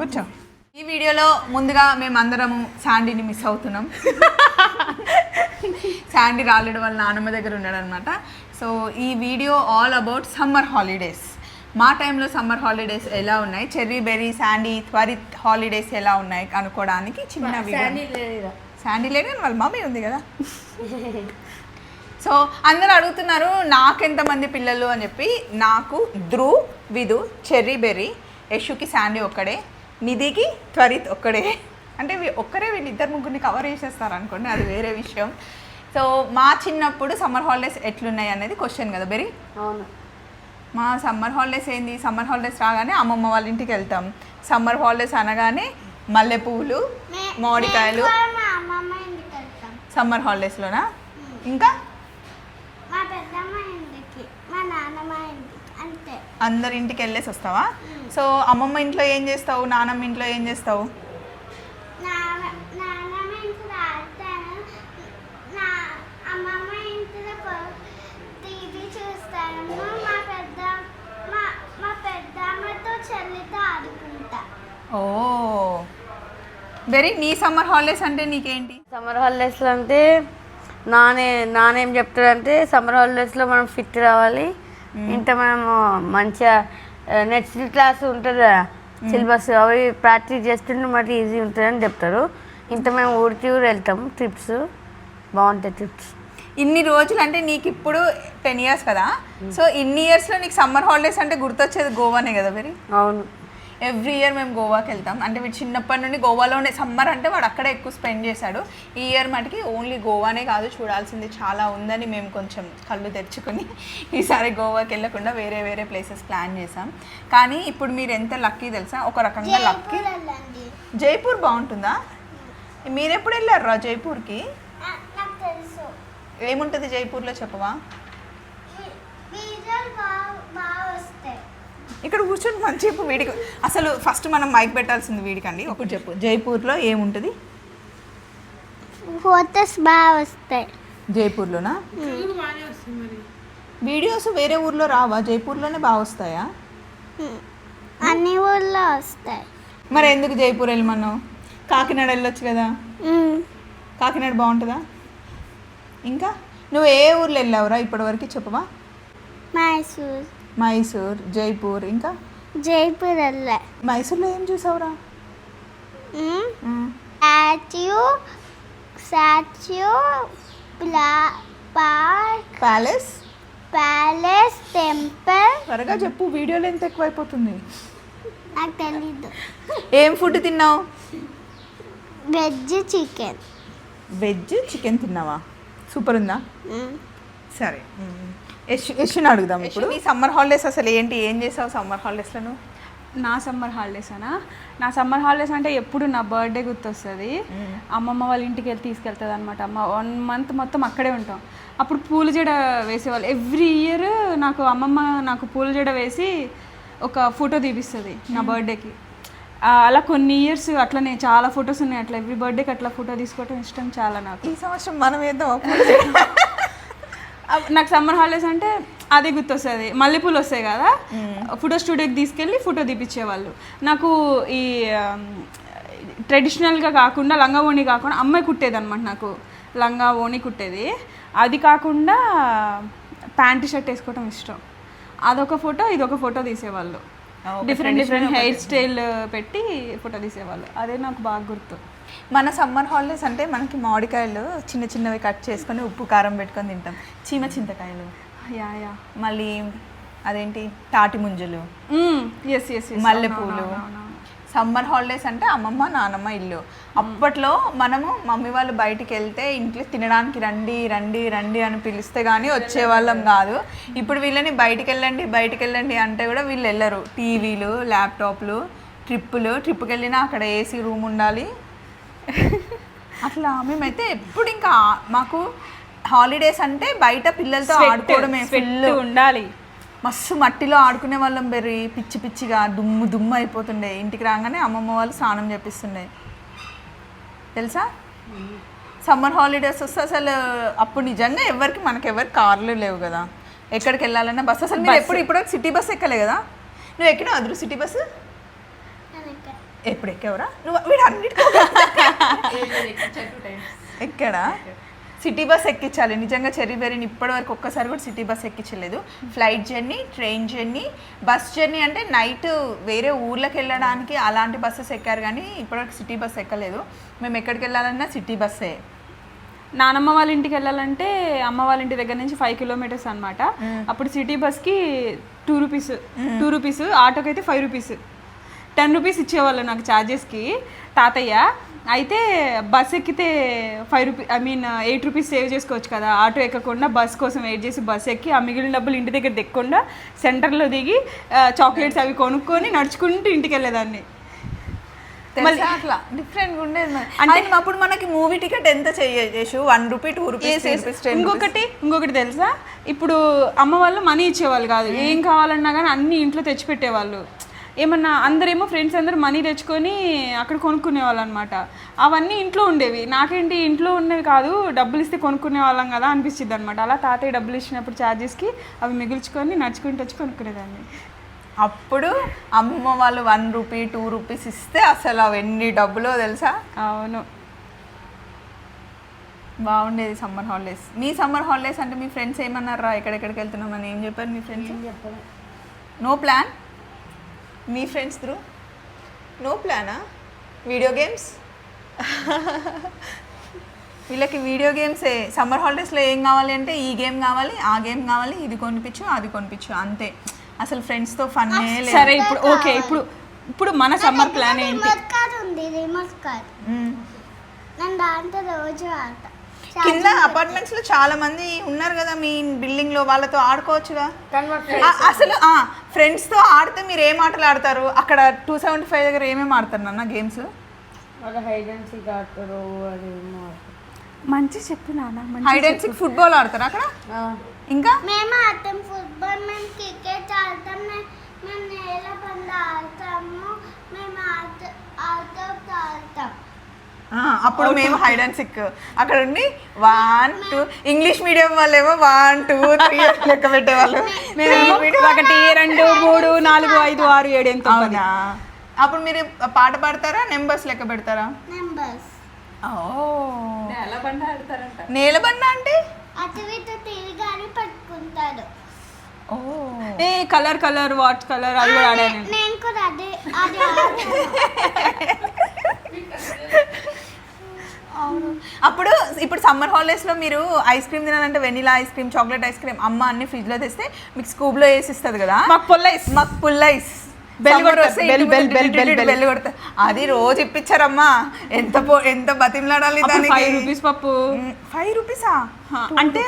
కూర్చో. ఈ వీడియోలో ముందుగా మేమందరము శాండీని మిస్ అవుతున్నాం. శాండీ రాలేడు వాళ్ళ నాన్నమ్మ దగ్గర ఉన్నాడు అనమాట సో ఈ video all about summer holidays మా టైంలో సమ్మర్ హాలిడేస్ ఎలా ఉన్నాయి? Cherry Berry Sandy Tvarith holidays ఎలా ఉన్నాయి? అనుకోవడానికి చిన్న వీడియో. శాండీ లేదు కానీ వాళ్ళ మమ్మీ ఉంది కదా. సో అందరూ అడుగుతున్నారు నాకెంతమంది పిల్లలు అని చెప్పి నాకు ధ్రువ్ విధు చెర్రీ బెర్రీ యశుకి శాండీ ఒక్కడే నిధికి త్వరిత్ ఒక్కడే. అంటే వీ- ఒక్కరే వీళ్ళిద్దరు ముగ్గురిని కవర్ చేసేస్తారు అనుకోండి అది వేరే విషయం. సో మా చిన్నప్పుడు సమ్మర్ హాలిడేస్ ఎట్లున్నాయి అనేది క్వశ్చన్ కదా బెరీ? అవును. మా సమ్మర్ హాలిడేస్ ఏంది? సమ్మర్ హాలిడేస్ రాగానే అమ్మమ్మ వాళ్ళ ఇంటికి వెళ్తాం. సమ్మర్ హాలిడేస్ అనగానే మల్లెపూలు మామిడికాయలు. మా అమ్మమ్మ ఇంటికి వెళ్తాం. సమ్మర్ హాలిడేస్లోనా ఇంకా? మా పెద్దమ్మ ఇంటికి మా నాన్నమ్మ ఇంటికి అంతే. అందరి ఇంటికి వెళ్ళేసి వస్తావా? సో అమ్మమ్మ ఇంట్లో ఏం చేస్తావు? నానమ్మ ఇంట్లో ఏం చేస్తావు? నాన్న నాన్నమ్మ ఇంటికి రాస్తాను నా అమ్మమ్మ ఇంటిలో టీవీ చూస్తాను. మా పెద్ద మా మా పెద్దమ్మతో చెల్లితో ఆడుకుంటా. ఓ. వెరీ నీ సమ్మర్ హాలిడేస్ అంటే నీకేంటి? సమ్మర్ హాలిడేస్లో అంటే నానే నానేం చెప్తాడంటే సమ్మర్ హాలిడేస్లో మనం ఫిట్ రావాలి. ఇంత మనము మంచిగా నెక్స్ట్ క్లాస్ ఉంటుంది? కదా సిలబస్ అవి ప్రాక్టీస్ చేస్తుంటే మరి ఈజీ ఉంటుందని చెప్తారు. ఇంత మేము ఊరికి ఊరు వెళ్తాం. ట్రిప్స్ బాగుంటాయి ట్రిప్స్. ఇన్ని రోజులు అంటే నీకు ఇప్పుడు టెన్ ఇయర్స్ కదా? సో ఇన్ని ఇయర్స్లో నీకు సమ్మర్ హాలిడేస్ అంటే గుర్తొచ్చేది గోవానే కదా వెరీ అవును. ఎవ్రీ ఇయర్ మేము గోవాకి వెళ్తాం. అంటే వీడు చిన్నప్పటి నుండి గోవాలోనే సమ్మర్ అంటే వాడు అక్కడే ఎక్కువ స్పెండ్ చేశాడు. ఈ ఇయర్ మటుకి ఓన్లీ గోవానే కాదు చూడాల్సింది చాలా ఉందని మేము కొంచెం కళ్ళు తెరుచుకొని ఈసారి గోవాకి వెళ్ళకుండా వేరే వేరే ప్లేసెస్ ప్లాన్ చేసాం కానీ ఇప్పుడు మీరు ఎంత లక్కీ తెలుసా? ఒక రకంగా లక్కీ. జైపూర్ బాగుంటుందా? మీరు ఎప్పుడు వెళ్ళారు రా జైపూర్కి ఏముంటుంది జైపూర్లో చెప్పవా వి- విజువల్ బాగా బాగా వస్తాయి ఇక్కడ కూర్చొని మంచిగా వీడికి. అసలు ఫస్ట్ మనం మైక్ పెట్టాల్సింది వీడికండి. ఒకటి చెప్పు. జైపూర్లో ఏముంటుంది? ఫోటోస్ బాగా వస్తాయి. జైపూర్లోనా? వీడియోస్ వేరే ఊర్లో రావా? జైపూర్లోనే బాగా వస్తాయా? అన్ని ఊళ్ళో వస్తాయి. మరి ఎందుకు జైపూర్ వెళ్ళమన్నావు? కాకినాడ వెళ్ళొచ్చు కదా? కాకినాడ బాగుంటుందా? ఇంకా? నువ్వు ఏ ఊర్లో వెళ్ళావురా ఇప్పటివరకు చెప్పవా? మైసూర్. మైసూర్ జైపూర్ ఇంకా? జైపూర్ వెళ్ళా మైసూర్లో ఏం చూసావురా? స్టాచ్యూ స్టాచ్యూ ప్లా పార్క్. ప్యాలెస్? Palace temple. త్వరగా చెప్పు వీడియోలో ఎంత ఎక్కువైపోతుంది? నాకు తెలీదు. ఏం ఫుడ్ తిన్నావు? Veg chicken. వెజ్ చికెన్ తిన్నావా? సూపర్ ఉందా? సరే యశ్ యశ్ని అడుగుదాం ఇప్పుడు. ఈ సమ్మర్ హాలిడేస్ అసలు ఏంటి? ఏం చేసావు సమ్మర్ హాలిడేస్లో నువ్వు నా సమ్మర్ హాలిడేస్ అనా నా సమ్మర్ హాలిడేస్ అంటే ఎప్పుడు నా బర్త్డే గుర్తొస్తుంది. అమ్మమ్మ వాళ్ళ ఇంటికి వెళ్ళి తీసుకెళ్తుంది అనమాట అమ్మ వన్ మంత్ మొత్తం అక్కడే ఉంటాం. అప్పుడు పూల జడ వేసేవాళ్ళు. ఎవ్రీ ఇయర్ నాకు అమ్మమ్మ నాకు పూల జడ వేసి ఒక ఫోటో తీపిస్తుంది నా బర్త్డేకి. అలా కొన్ని ఇయర్స్ అట్లనే చాలా ఫొటోస్ ఉన్నాయి అట్లా. ఎవ్రీ బర్త్డేకి అట్లా ఫోటో తీసుకోవటం ఇష్టం చాలా నాకు. ఈ సంవత్సరం మనం అవ్- నాకు సమ్మర్ హాలిడేస్ అంటే అదే గుర్తొస్తుంది. మల్లెపూలు వస్తాయి కదా? ఫోటో స్టూడియోకి తీసుకెళ్ళి ఫోటో తీపిచ్చేవాళ్ళు. నాకు ఈ ట్రెడిషనల్గా కాకుండా లంగా ఓణి కాకుండా అమ్మాయి కుట్టేది అనమాట నాకు. లంగా ఓణి కుట్టేది. అది కాకుండా ప్యాంట్ షర్ట్ వేసుకోవటం ఇష్టం. అదొక ఫోటో ఇదొక ఫోటో తీసేవాళ్ళు. డిఫరెంట్ డిఫరెంట్ హెయిర్ స్టైల్ పెట్టి ఫోటో తీసేవాళ్ళు. అదే నాకు బాగా గుర్తు. మన సమ్మర్ హాలిడేస్ అంటే మనకి మామిడికాయలు చిన్న చిన్నవి కట్ చేసుకొని ఉప్పు కారం పెట్టుకొని తింటాం. చీమ చింతకాయలు. Yeah yeah. మళ్ళీ అదేంటి? తాటి ముంజలు. ఎస్ ఎస్ మల్లెపూలు. సమ్మర్ హాలిడేస్ అంటే అమ్మమ్మ నానమ్మ ఇల్లు. అప్పట్లో మనము మమ్మీ వాళ్ళు బయటికి వెళ్తే ఇంట్లో తినడానికి రండి రండి రండి అని పిలిస్తే కానీ వచ్చేవాళ్ళం కాదు. ఇప్పుడు వీళ్ళని బయటికి వెళ్ళండి బయటికి వెళ్ళండి అంటే కూడా వీళ్ళు వెళ్ళరు. టీవీలు ల్యాప్టాప్లు ట్రిప్పులు. ట్రిప్కి వెళ్ళినా అక్కడ ఏసీ రూమ్ ఉండాలి. అట్లా మేమైతే ఎప్పుడు ఇంకా మాకు హాలిడేస్ అంటే బయట పిల్లలతో ఆడుకోవడమే ఫుల్ ఉండాలి. మస్తు మట్టిలో ఆడుకునే వాళ్ళం బెర్రి పిచ్చి పిచ్చిగా దుమ్ము దుమ్ము అయిపోతుండే. ఇంటికి రాగానే అమ్మమ్మ వాళ్ళు స్నానం చేపిస్తుండే. తెలుసా? సమ్మర్ హాలిడేస్ వస్తే అసలు అప్పుడు నిజంగా ఎవరికి మనకి ఎవరికి కార్లు లేవు కదా. ఎక్కడికి వెళ్ళాలన్నా బస్సు అసలు మీరు ఎప్పుడు ఇప్పుడు సిటీ బస్ ఎక్కలే కదా? నువ్వు ఎక్కినావు అదురు సిటీ బస్సు? ఎప్పుడు ఎక్కేవరా నువ్వు వీడు అన్నిటికీ ఎక్కడ? సిటీ బస్ ఎక్కించాలి. నిజంగా చెర్రీ బెరీని ఇప్పటివరకు ఒక్కసారి కూడా city bus ఎక్కించలేదు. Flight journey train journey bus journey అంటే నైట్ వేరే ఊర్లకు వెళ్ళడానికి అలాంటి బస్సెస్ ఎక్కారు కానీ ఇప్పటివరకు సిటీ బస్ ఎక్కలేదు. మేము ఎక్కడికి వెళ్ళాలన్నా సిటీ బస్సే. నానమ్మ వాళ్ళ ఇంటికి వెళ్ళాలంటే అమ్మ వాళ్ళ ఇంటి దగ్గర నుంచి ఫైవ్ కిలోమీటర్స్ అనమాట అప్పుడు సిటీ బస్కి టూ రూపీస్ టూ రూపీస్ ఆటోకి అయితే ఫైవ్ రూపీస్ టెన్ రూపీస్ ఇచ్చేవాళ్ళు నాకు ఛార్జెస్కి తాతయ్య అయితే బస్ ఎక్కితే five rupee I mean eight rupees save చేసుకోవచ్చు కదా. ఆటో ఎక్కకుండా బస్ కోసం వెయిట్ చేసి బస్ ఎక్కి ఆ మిగిలిన డబ్బులు ఇంటి దగ్గర దిక్కకుండా సెంటర్లో దిగి చాక్లెట్స్ అవి కొనుక్కొని నడుచుకుంటూ ఇంటికి వెళ్ళేదాన్ని అట్లా? డిఫరెంట్ ఉండేది. అంటే అప్పుడు మనకి మూవీ టికెట్ ఎంత చేసు? వన్ రూపీ టూ రూపీస్ ఇంకొకటి ఇంకొకటి తెలుసా? ఇప్పుడు అమ్మ వాళ్ళు మనీ ఇచ్చేవాళ్ళు కాదు. ఏం కావాలన్నా కానీ అన్ని ఇంట్లో తెచ్చిపెట్టేవాళ్ళు. ఏమన్నా అందరేమో ఫ్రెండ్స్ అందరూ మనీ తెచ్చుకొని అక్కడ కొనుక్కునేవాళ్ళు అనమాట అవన్నీ ఇంట్లో ఉండేవి. నాకేంటి ఇంట్లో ఉన్నవి కాదు డబ్బులు ఇస్తే కొనుక్కునే వాళ్ళం కదా అనిపించింది అనమాట అలా తాతయ్య డబ్బులు ఇచ్చినప్పుడు ఛార్జెస్కి అవి మిగుల్చుకొని నడుచుకుంటూ వచ్చి కొనుక్కునేదాన్ని. అప్పుడు అమ్మ వాళ్ళు వన్ రూపీ టూ రూపీస్ ఇస్తే అసలు అవి ఎన్ని డబ్బులో తెలుసా? అవును. బాగుండేది సమ్మర్ హాలిడేస్ మీ సమ్మర్ హాలిడేస్ అంటే మీ ఫ్రెండ్స్ ఏమన్నారా? ఎక్కడెక్కడికి వెళ్తున్నామని? ఏం చెప్పారు మీ ఫ్రెండ్స్ నో ప్లాన్ మీ ఫ్రెండ్స్ త్రూ నో ప్లానా వీడియో గేమ్స్ వీళ్ళకి వీడియో గేమ్సే సమ్మర్ హాలిడేస్లో ఏం కావాలి అంటే ఈ గేమ్ కావాలి ఆ గేమ్ కావాలి ఇది కొనిపించు అది కొనిపించు అంతే. అసలు ఫ్రెండ్స్తో ఫన్నే లేదు. సరే ఇప్పుడు ఓకే ఇప్పుడు ఇప్పుడు మన సమ్మర్ ప్లాన్ ఏంటి? రిమోట్ కార్ ఉంది రిమోట్ కార్ మ్మ్. నేను దాంతో రోజు ఆడతా. కింద అపార్ట్మెంట్స్లో చాలా మంది ఉన్నారు కదా మీ బిల్డింగ్లో వాళ్ళతో ఆడుకోవచ్చుగా? అసలు ఫ్రెండ్స్తో ఆడితే మీరు ఏం ఆటలు ఆడతారు? అక్కడ టూ సెవెంటీ ఫైవ్ దగ్గర ఏమేమి ఆడతారు నాన్న గేమ్స్ వాళ్ళ హైడ్ అండ్ సీక్ ఆడతారు అది ఏమో ఆడతారు. మంచి చెప్పు నాన్న మంచి హైడ్ అండ్ సిక్ ఫుట్బాల్ ఆడతారు అక్కడ? ఇంకా మేము క్రికెట్ ఆడతాం మే- మేము నేల బండ ఆడతాము మేము ఆట ఆటో ఆడతాం ఆ, అప్పుడు మేము హైడ్ అండ్ సిక్ అక్కడ ఉండి వన్ టూ ఇంగ్లీష్ మీడియం వాళ్ళేమో వన్ టూ త్రీ లెక్క పెట్టేవాళ్ళు. ఒకటి రెండు మూడు నాలుగు ఐదు ఆరు ఏడు ఎంత అవునా? అప్పుడు మీరు పాట పాడతారా? నెంబర్స్ లెక్క పెడతారా? Numbers oh. నేలబండ అంటే? ఏ కలర్ కలర్ వాట్ కలర్ అది కూడా ఆడాను నేను. నేను కూడా అదే అది ఆడతాను అప్పుడు ఇప్పుడు సమ్మర్ హాలిడేస్లో మీరు ఐస్ క్రీమ్ తినాలంటే vanilla ice cream chocolate ice cream అమ్మ అన్ని ఫ్రిడ్జ్లో తెస్తే మీకు స్కూప్లో వేసి ఇస్తుంది కదా? మాకు పుల్ల ఐస్. మాకు పుల్ల ఐస్. బెల్ Summer కొడతారు. వస్తే బెల్, ఇంటి బెల్, ముందు బెల్, బెల్, బెల్. బెల్ కొడతారు. అది రోజు ఇప్పించారమ్మా ఎంత ఎంత బతిమలాడాలి దానికి. ఫైవ్ రూపీస్ పప్పు. ఫైవ్ రూపీసా అంటే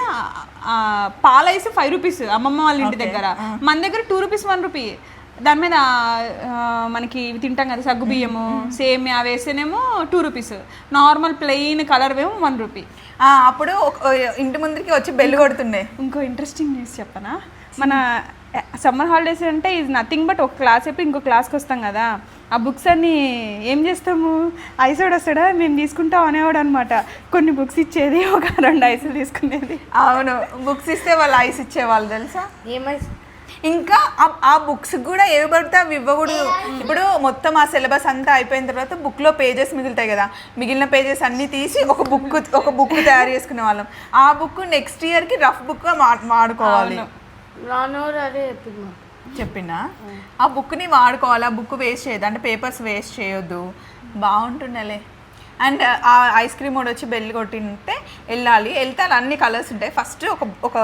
పాల ఐస్ ఫైవ్ రూపీస్ అమ్మమ్మ వాళ్ళ ఇంటి. దగ్గర. మన దగ్గర టూ రూపీస్ వన్ రూపీ దాని మీద మనకి ఇవి తింటాం కదా సగ్గు బియ్యము సేమ్ అవి వేస్తేనేమో two rupees normal plain colour ఏమో వన్ రూపీ అప్పుడు ఇంటి ముందుకి వచ్చి బెల్ కొడుతుండే. ఇంకో ఇంట్రెస్టింగ్ న్యూస్ చెప్పనా? మన సమ్మర్ హాలిడేస్ అంటే ఇది నథింగ్ బట్ ఒక క్లాస్ అయిపోయి ఇంకో క్లాస్కి వస్తాం కదా. ఆ బుక్స్ అన్ని ఏం చేస్తాము? ఐసోడ్ వస్తాడా? మేము తీసుకుంటాం అనేవాడు అనమాట కొన్ని బుక్స్ ఇచ్చేది ఒక రెండు ఐసులు తీసుకునేది. అవును. బుక్స్ ఇస్తే వాళ్ళు ఐస్ ఇచ్చేవాళ్ళు తెలుసా? ఏమై ఇంకా ఆ- బుక్స్ కూడా ఏవి పడితే అవి ఇవ్వకూడదు. ఇప్పుడు మొత్తం ఆ సిలబస్ అంతా అయిపోయిన తర్వాత book లో పేజెస్ మిగులుతాయి కదా. మిగిలిన పేజెస్ అన్ని తీసి ఒక బుక్ ఒక బుక్ తయారు చేసుకునే వాళ్ళం. ఆ బుక్ నెక్స్ట్కి రఫ్ బుక్ వాడుకోవాలి. చెప్పినా ఆ. బుక్ని వాడుకోవాలి. ఆ బుక్ వేస్ట్ చేయొద్దు. అంటే పేపర్స్ వేస్ట్ చేయొద్దు. బాగుంటుండలే. అండ్ ఆ ఐస్ క్రీమ్ కూడా వచ్చి బెల్ కొట్టింటే వెళ్ళాలి. వెళ్తే అలా అన్ని కలర్స్ ఉంటాయి. ఫస్ట్ ఒక ఒక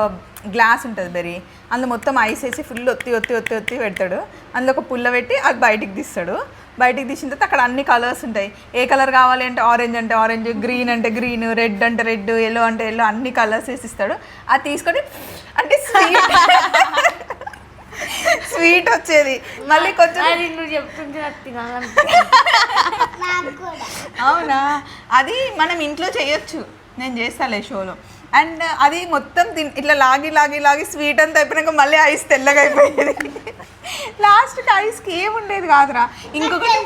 గ్లాస్ ఉంటుంది బెరీ అందులో మొత్తం ఐస్ వేసి ఫుల్ ఒత్తి ఒత్తి ఒత్తి ఒత్తి పెడతాడు. అందులో ఒక పుల్ల పెట్టి అది బయటికి తీస్తాడు. బయటికి తీసిన తర్వాత అక్కడ అన్ని కలర్స్ ఉంటాయి. ఏ కలర్ కావాలి అంటే ఆరెంజ్ అంటే ఆరెంజ్ గ్రీన్ అంటే గ్రీన్ రెడ్ అంటే రెడ్ ఎల్లో అంటే ఎల్లో అన్ని కలర్స్ వేసి ఇస్తాడు. అది తీసుకొని అంటే స్వీట్ స్వీట్ వచ్చేది. మళ్ళీ కొంచెం అది నువ్వు చెప్తుంటే అవునా? అది మనం ఇంట్లో చేయొచ్చు. నేను చేస్తాలే షోలో. అండ్ అది మొత్తం తిన్ ఇట్లా లాగి లాగి లాగి స్వీట్ అంతా అయిపోయినాక మళ్ళీ ఐస్ తెల్లగా అయిపోయేది. లాస్ట్కి ఐస్కి ఏముండేది కాదురా? ఇంకొకటి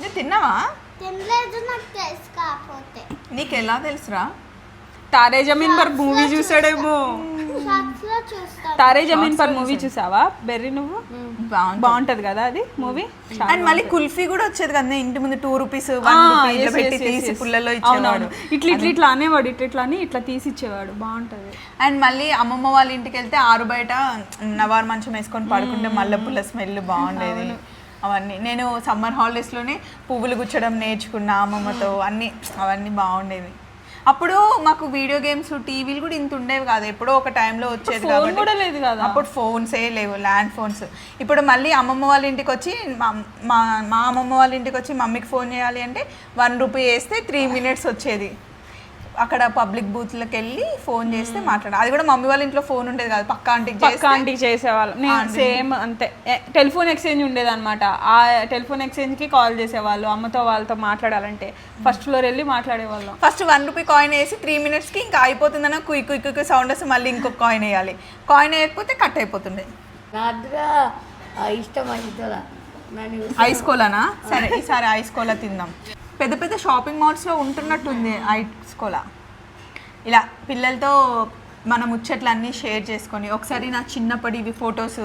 నువ్వు తిన్నావా? తినలేదు నాకు తెలుసు కాకపోతే. నీకు ఎలా తెలుసురా? తారే జమీన్ పర్ మూవీ చూసాడేమో. తారే జమీన్ పర్ మూవీ చూసావా? బెర్రీ నువ్వు? బాగుంటుంది. బాగుంటది కదా అది మూవీ అండ్ మళ్ళీ కుల్ఫీ కూడా వచ్చేది కదా ఇంటి ముందు టూ రూపీస్ పెట్టి తీసి పుల్లలో ఇచ్చేవాడు. ఇట్లా ఇట్లా ఇట్లా అనేవాడు ఇట్లా ఇట్లా అని ఇట్లా తీసి ఇచ్చేవాడు బాగుంటది. అండ్ మళ్ళీ అమ్మమ్మ వాళ్ళ ఇంటికి వెళ్తే ఆరు బయట నవారు మంచం వేసుకొని పడుకుంటే మల్లె పుల్ల స్మెల్ బాగుండేది. అవన్నీ. నేను సమ్మర్ హాలిడేస్లోనే పువ్వులు గుచ్చడం నేర్చుకున్నా అమ్మమ్మతో. అన్నీ అవన్నీ బాగుండేవి. అప్పుడు మాకు వీడియో గేమ్స్ టీవీలు కూడా ఇంత ఉండేవి కాదు. ఎప్పుడో ఒక టైంలో వచ్చేది కాబట్టి కూడా లేదు కదా. అప్పుడు ఫోన్సే లేవు ల్యాండ్ ఫోన్స్. ఇప్పుడు మళ్ళీ అమ్మమ్మ వాళ్ళ ఇంటికి వచ్చి మా మా మా అమ్మమ్మ వాళ్ళ ఇంటికి వచ్చి మమ్మీకి ఫోన్ చేయాలి అంటే వన్ రూపీ వేస్తే త్రీ మినిట్స్ వచ్చేది. అక్కడ పబ్లిక్ బూత్లకు వెళ్ళి ఫోన్ చేస్తే మాట్లాడాలి అది కూడా మమ్మీ వాళ్ళ ఇంట్లో ఫోన్ ఉండేది కాదు పక్క ఆంటీకి పక్క ఆంటీకి చేసేవాళ్ళం. నేను సేమ్ అంతే. టెలిఫోన్ ఎక్స్చేంజ్ ఉండేది అనమాట ఆ టెలిఫోన్ ఎక్స్చేంజ్కి కాల్ చేసేవాళ్ళు అమ్మతో వాళ్ళతో మాట్లాడాలంటే. ఫస్ట్ ఫ్లోర్ వెళ్ళి మాట్లాడేవాళ్ళం. ఫస్ట్ వన్ రూపీ కాయిన్ వేసి త్రీ మినిట్స్కి ఇంకా అయిపోతుందన్న కుయ్ కుయ్ కుయ్ సౌండ్ వస్తే మళ్ళీ ఇంకొక కాయిన్ వేయాలి. కాయిన్ వేయకపోతే కట్ అయిపోతుండే ఇష్టం ఐస్ కోలానా? సరే ఈసారి ఐస్ కోలా తిందాం. పెద్ద పెద్ద షాపింగ్ మాల్స్లో ఉంటున్నట్టుంది ఐస్ కోలా ఇలా పిల్లలతో మన ముచ్చట్లు అన్నీ షేర్ చేసుకొని ఒకసారి నా చిన్నప్పటి ఇవి ఫొటోస్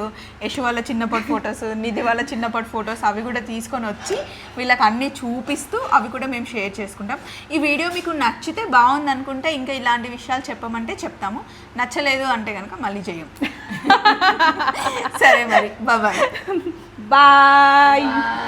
యశు వాళ్ళ చిన్నప్పటి ఫొటోస్ నిధి వాళ్ళ చిన్నప్పటి ఫొటోస్ అవి కూడా తీసుకొని వచ్చి వీళ్ళకి అన్నీ చూపిస్తూ అవి కూడా మేము షేర్ చేసుకుంటాం. ఈ వీడియో మీకు నచ్చితే బాగుంది అనుకుంటే ఇంకా ఇలాంటి విషయాలు చెప్పమంటే చెప్తాము. నచ్చలేదు అంటే కనుక మళ్ళీ చెయ్యం. సరే మరి బాయ్. బాయ్.